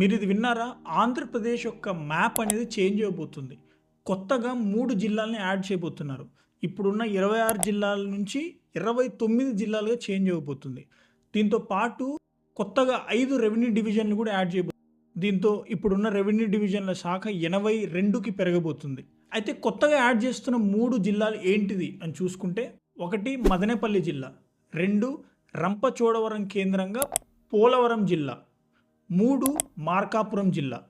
మీరు ఇది విన్నారా? ఆంధ్రప్రదేశ్ యొక్క మ్యాప్ అనేది చేంజ్ అయిపోతుంది. కొత్తగా మూడు జిల్లాలని యాడ్ చేయబోతున్నారు. ఇప్పుడున్న ఇరవై ఆరు జిల్లాల నుంచి ఇరవై తొమ్మిది జిల్లాలుగా చేంజ్ అయిపోతుంది. దీంతో పాటు కొత్తగా ఐదు రెవెన్యూ డివిజన్లు కూడా యాడ్ చేయబోతుంది దీంతో ఇప్పుడున్న రెవెన్యూ డివిజన్ల శాఖ ఎనభై రెండుకి పెరగబోతుంది. అయితే కొత్తగా యాడ్ చేస్తున్న మూడు జిల్లాలు ఏంటిది అని చూసుకుంటే ఒకటి మదనేపల్లి జిల్లా రెండు రంపచోడవరం కేంద్రంగా పోలవరం జిల్లా మూడు మార్కాపురం జిల్లా.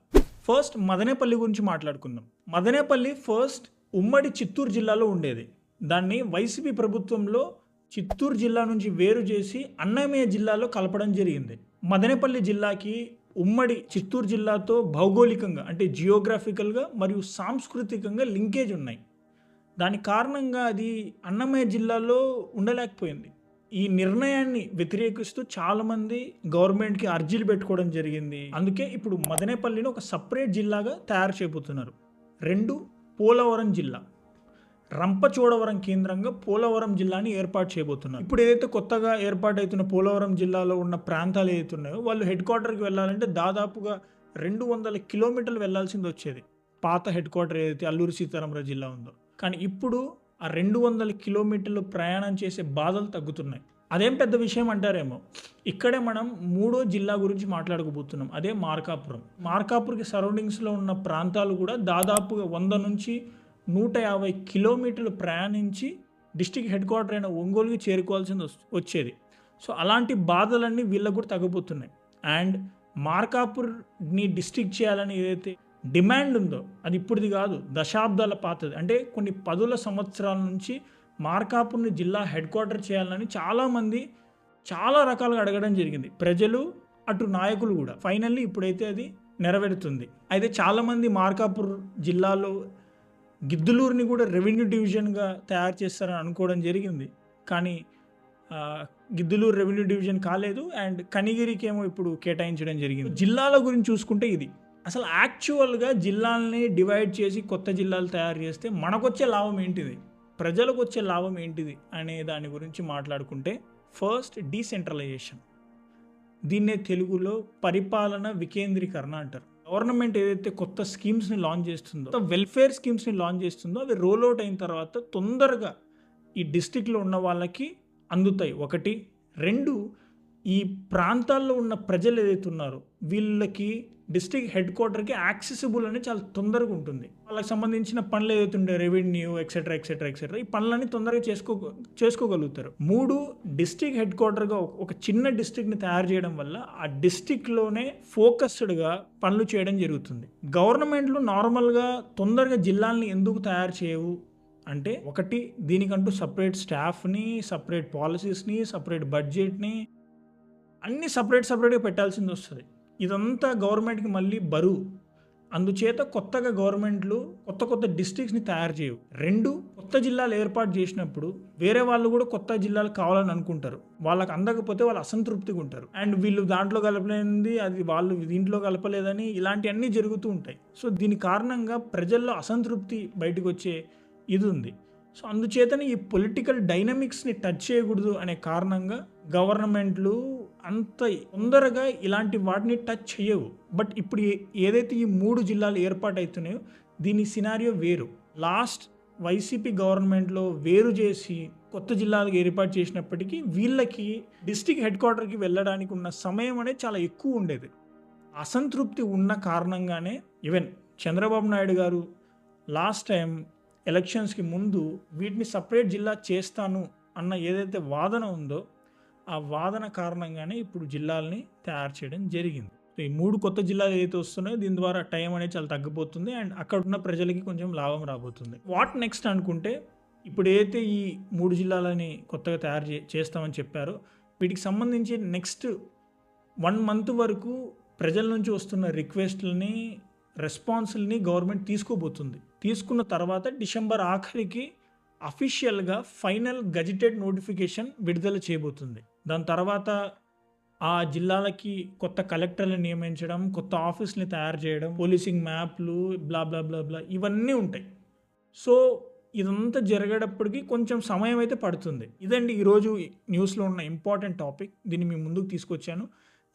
ఫస్ట్ మదనేపల్లి గురించి మాట్లాడుకుందాం. మదనేపల్లి ఫస్ట్ ఉమ్మడి చిత్తూరు జిల్లాలో ఉండేది. దాన్ని వైసీపీ ప్రభుత్వంలో చిత్తూరు జిల్లా నుంచి వేరు చేసి అన్నమయ్య జిల్లాలో కలపడం జరిగింది. మదనేపల్లి జిల్లాకి ఉమ్మడి చిత్తూరు జిల్లాతో భౌగోళికంగా అంటే జియోగ్రాఫికల్గా మరియు సాంస్కృతికంగా లింకేజ్ ఉన్నాయి. దాని కారణంగా అది అన్నమయ్య జిల్లాలో ఉండలేకపోయింది. ఈ నిర్ణయాన్ని వ్యతిరేకిస్తూ చాలామంది గవర్నమెంట్కి అర్జీలు పెట్టుకోవడం జరిగింది. అందుకే ఇప్పుడు మదనేపల్లిని ఒక సపరేట్ జిల్లాగా తయారు చేయబోతున్నారు. రెండు పోలవరం జిల్లా. రంపచోడవరం కేంద్రంగా పోలవరం జిల్లాని ఏర్పాటు చేయబోతున్నారు. ఇప్పుడు ఏదైతే కొత్తగా ఏర్పాటైతున్న పోలవరం జిల్లాలో ఉన్న ప్రాంతాలు ఏదైతే ఉన్నాయో వాళ్ళు హెడ్ క్వార్టర్కి వెళ్ళాలంటే దాదాపుగా రెండు వందల కిలోమీటర్లు వెళ్ళాల్సింది వచ్చేది. పాత హెడ్ క్వార్టర్ ఏదైతే అల్లూరి సీతారామరాజు జిల్లా ఉందో. కానీ ఇప్పుడు ఆ రెండు వందల కిలోమీటర్లు ప్రయాణం చేసే బాధలు తగ్గుతున్నాయి. అదేం పెద్ద విషయం అంటారేమో ఇక్కడే మనం మూడో జిల్లా గురించి మాట్లాడుకోబోతున్నాం అదే మార్కాపురం. మార్కాపుర్కి సరౌండింగ్స్లో ఉన్న ప్రాంతాలు కూడా దాదాపుగా వంద నుంచి నూట యాభై కిలోమీటర్లు ప్రయాణించి డిస్టిక్ హెడ్ క్వార్టర్ అయిన ఒంగోలుకి చేరుకోవాల్సింది వచ్చేది. సో అలాంటి బాధలన్నీ వీళ్ళకు కూడా తగ్గిపోతున్నాయి. అండ్ మార్కాపూర్ని డిస్టిక్ చేయాలని ఏదైతే డిమాండ్ ఉందో అది ఇప్పుడుది కాదు దశాబ్దాల పాతది. అంటే కొన్ని పదుల సంవత్సరాల నుంచి మార్కాపూర్ని జిల్లా హెడ్ క్వార్టర్ చేయాలని చాలామంది చాలా రకాలుగా అడగడం జరిగింది. ప్రజలు అటు నాయకులు కూడా. ఫైనల్లీ ఇప్పుడైతే అది నెరవేరుతుంది. అయితే చాలామంది మార్కాపూర్ జిల్లాలో గిద్దులూరుని కూడా రెవెన్యూ డివిజన్గా తయారు చేస్తారని అనుకోవడం జరిగింది. కానీ గిద్దులూరు రెవెన్యూ డివిజన్ కాలేదు. అండ్ కనిగిరికేమో ఇప్పుడు కేటాయించడం జరిగింది. జిల్లాల గురించి చూసుకుంటే ఇది. అసలు యాక్చువల్గా జిల్లాల్ని డివైడ్ చేసి కొత్త జిల్లాలు తయారు చేస్తే మనకొచ్చే లాభం ఏంటిది? ప్రజలకు వచ్చే లాభం ఏంటిది? అనే దాని గురించి మాట్లాడుకుంటే ఫస్ట్ డీసెంట్రలైజేషన్ దీన్నే తెలుగులో పరిపాలన వికేంద్రీకరణ అంటారు. గవర్నమెంట్ ఏదైతే కొత్త స్కీమ్స్ని లాంచ్ చేస్తుందో వెల్ఫేర్ స్కీమ్స్ని లాంచ్ చేస్తుందో అవి రోల్ అవుట్ అయిన తర్వాత తొందరగా ఈ డిస్టిక్లో ఉన్న వాళ్ళకి అందుతాయి. ఒకటి. రెండు ఈ ప్రాంతాల్లో ఉన్న ప్రజలు ఏదైతే ఉన్నారో వీళ్ళకి డిస్టిక్ హెడ్ క్వార్టర్కి యాక్సెసిబుల్ అనేది చాలా తొందరగా ఉంటుంది. వాళ్ళకి సంబంధించిన పనులు ఏదైతే ఉండే రెవెన్యూ ఎక్సెట్రా ఎక్సెట్రా ఎక్సెట్రా ఈ పనులన్నీ తొందరగా చేసుకో చేసుకోగలుగుతారు. మూడు డిస్టిక్ హెడ్ క్వార్టర్గా ఒక- చిన్న డిస్టిక్ని తయారు చేయడం వల్ల ఆ డిస్టిక్లోనే ఫోకస్డ్గా పనులు చేయడం జరుగుతుంది. గవర్నమెంట్లు నార్మల్గా తొందరగా జిల్లాల్ని ఎందుకు తయారు చేయవు అంటే ఒకటి దీనికంటూ సపరేట్ స్టాఫ్ని సపరేట్ పాలసీస్ని సపరేట్ బడ్జెట్ని అన్ని సపరేట్ సపరేట్గా పెట్టాల్సింది వస్తుంది. ఇదంతా గవర్నమెంట్కి మళ్ళీ బరువు. అందుచేత కొత్తగా గవర్నమెంట్లు కొత్త కొత్త డిస్ట్రిక్ట్స్ని తయారు చేయవు. రెండు కొత్త జిల్లాలు ఏర్పాటు చేసినప్పుడు వేరే వాళ్ళు కూడా కొత్త జిల్లాలు కావాలని అనుకుంటారు. వాళ్ళకి అందకపోతే వాళ్ళు అసంతృప్తిగా ఉంటారు. అండ్ వీళ్ళు దాంట్లో కలపలేనిది అది వాళ్ళు దీంట్లో కలపలేదని ఇలాంటివన్నీ జరుగుతూ ఉంటాయి. సో దీని కారణంగా ప్రజల్లో అసంతృప్తి బయటకు వచ్చే ఇది ఉంది. సో అందుచేతనే ఈ పొలిటికల్ డైనమిక్స్ని టచ్ చేయకూడదు అనే కారణంగా గవర్నమెంట్లు అంత తొందరగా ఇలాంటి వాటిని టచ్ చేయవు. బట్ ఇప్పుడు ఏదైతే ఈ మూడు జిల్లాలు ఏర్పాటైతున్నాయో దీని సినారియో వేరు. లాస్ట్ వైసీపీ గవర్నమెంట్లో వేరు చేసి కొత్త జిల్లాలకు ఏర్పాటు చేసినప్పటికీ వీళ్ళకి డిస్టిక్ హెడ్ క్వార్టర్కి వెళ్ళడానికి ఉన్న సమయం అనేది చాలా ఎక్కువ ఉండేది. అసంతృప్తి ఉన్న కారణంగానే ఈవెన్ చంద్రబాబు నాయుడు గారు లాస్ట్ టైం ఎలక్షన్స్కి ముందు వీటిని సపరేట్ జిల్లా చేస్తాను అన్న ఏదైతే వాదన ఉందో ఆ వాదన కారణంగానే ఇప్పుడు జిల్లాల్ని తయారు చేయడం జరిగింది. ఈ మూడు కొత్త జిల్లాలు ఏదైతే వస్తున్నాయో దీని ద్వారా టైం అనేది చాలా తగ్గిపోతుంది అండ్ అక్కడ ఉన్న ప్రజలకి కొంచెం లాభం రాబోతుంది. వాట్ నెక్స్ట్ అనుకుంటే ఇప్పుడు ఏదైతే ఈ మూడు జిల్లాలని కొత్తగా తయారు చే చేస్తామని చెప్పారో వీటికి సంబంధించి నెక్స్ట్ వన్ మంత్ వరకు ప్రజల నుంచి వస్తున్న రిక్వెస్ట్లని రెస్పాన్స్ని గవర్నమెంట్ తీసుకోబోతుంది. తీసుకున్న తర్వాత డిసెంబర్ ఆఖరికి అఫీషియల్గా ఫైనల్ గజిటెడ్ నోటిఫికేషన్ విడుదల చేయబోతుంది. దాని తర్వాత ఆ జిల్లాలకి కొత్త కలెక్టర్లను నియమించడం కొత్త ఆఫీస్ని తయారు చేయడం పోలీసింగ్ మ్యాప్లు బ్లా బ్లా బ్లా బ్లా ఇవన్నీ ఉంటాయి. సో ఇదంతా జరిగేటప్పటికి కొంచెం సమయం అయితే పడుతుంది. ఇదండి ఈరోజు న్యూస్లో ఉన్న ఇంపార్టెంట్ టాపిక్ దీన్ని మీ ముందుకు తీసుకొచ్చాను.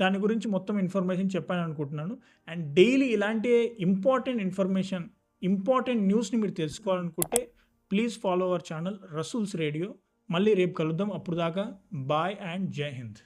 దాని గురించి మొత్తం ఇన్ఫర్మేషన్ చెప్పాను అనుకుంటున్నాను అండ్ డైలీ ఇలాంటి ఇంపార్టెంట్ ఇన్ఫర్మేషన్ ఇంపార్టెంట్ న్యూస్ని మీరు తెలుసుకోవాలనుకుంటే please follow our channel Rasool's radio మళ్ళీ రేపు కలుద్దాం అప్పుడు దాకా బాయ్ అండ్ జై హింద్